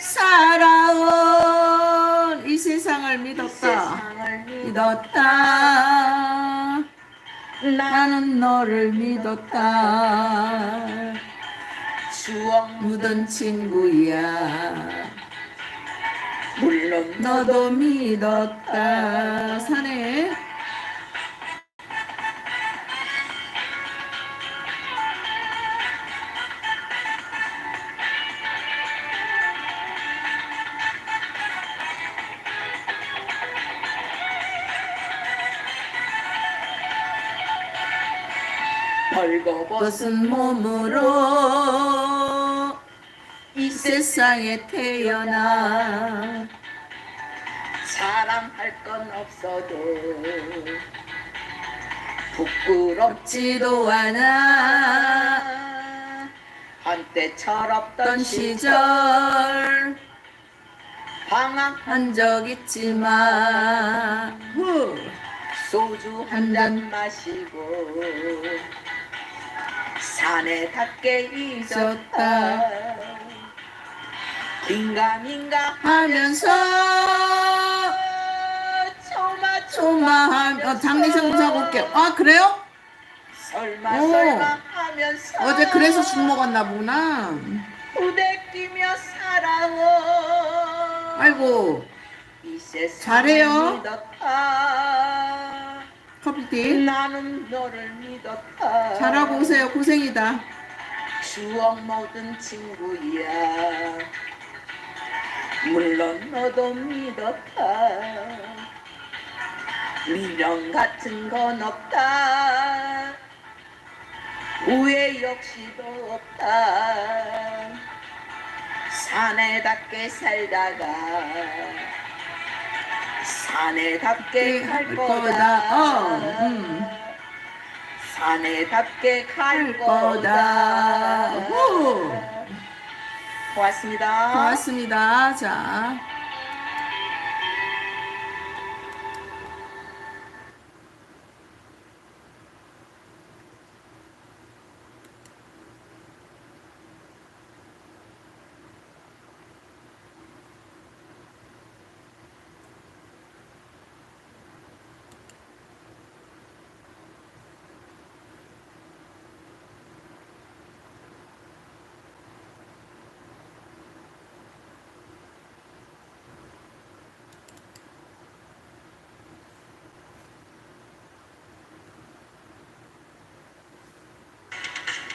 살아온 이 세상을 이 믿었다. 믿었다. 나는 나는 너를 믿었다. 추억 묻은 친구야. 물론 너도 믿었다. 사네. 벌거벗은 벗은 몸으로 이 세상에 태어나 사랑할 건 없어도 부끄럽지 지도 않아 한때 철없던 시절 시절 방황 한 적 있지만 후. 소주 한 잔 마시고 산에 닿게 잊었다 긴가민가 하면서 장례식 자고 올게요. 아 그래요? 설마 오. 설마 하면서 어제 그래서 술 먹었나 보구나. 부대끼며 살아온 아이고 잘해요. 믿었다 커피티 나는 너를 믿었다. 잘하고 오세요. 고생이다. 추억 모든 친구야. 물론 너도 믿었다. 미련 같은 건 없다. 후회 역시도 없다. 사내답게 살다가 사내답게 갈갈 거다. 어, 음. 사내답게 갈할 거다. 거다 후. 고맙습니다. 고맙습니다. 자.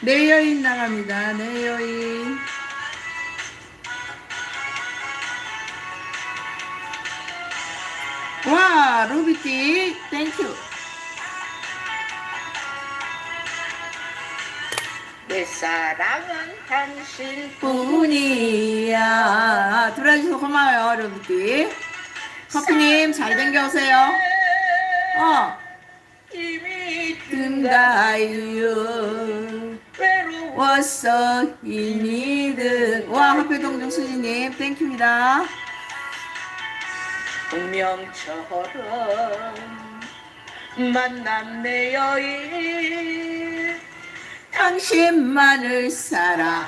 내 여인 나갑니다. 내 여인. 와, 루비티, 땡큐. 내 사랑은 당신 뿐이야. 들어주셔서 고마워요, 루비티. 커피님, 잘 댕겨오세요. 어, 든가요. 외로 워 왔어, 이니든. 와, 화폐동중 수지님, 땡큐입니다. 운명처럼 만난 내 여인 당신만을 사랑합니다.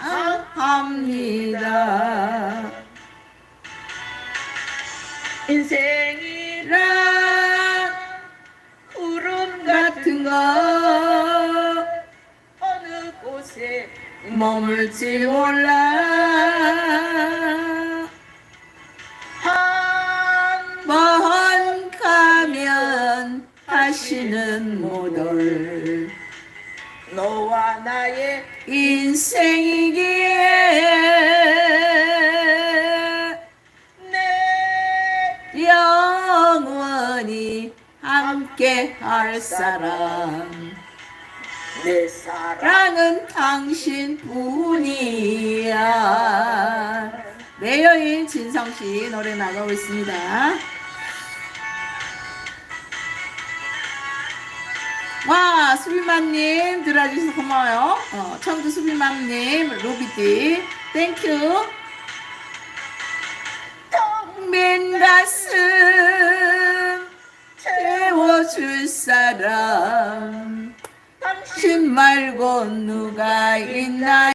인생이란 란 구름 같은 같 머물지 몰라. 한먼 가면 못 올. 너와 나의 인생이기에 내 영원히 함께 할 사람 내 사랑 사랑은 당신 뿐이야. 내 여인 진성 씨 노래 나가고 있습니다. 와 수비맘님 들어주셔서 고마워요. 어, 청주 수비맘님 로비티 땡큐. 텅빈 가슴 채워줄 사람 말고 누가 있나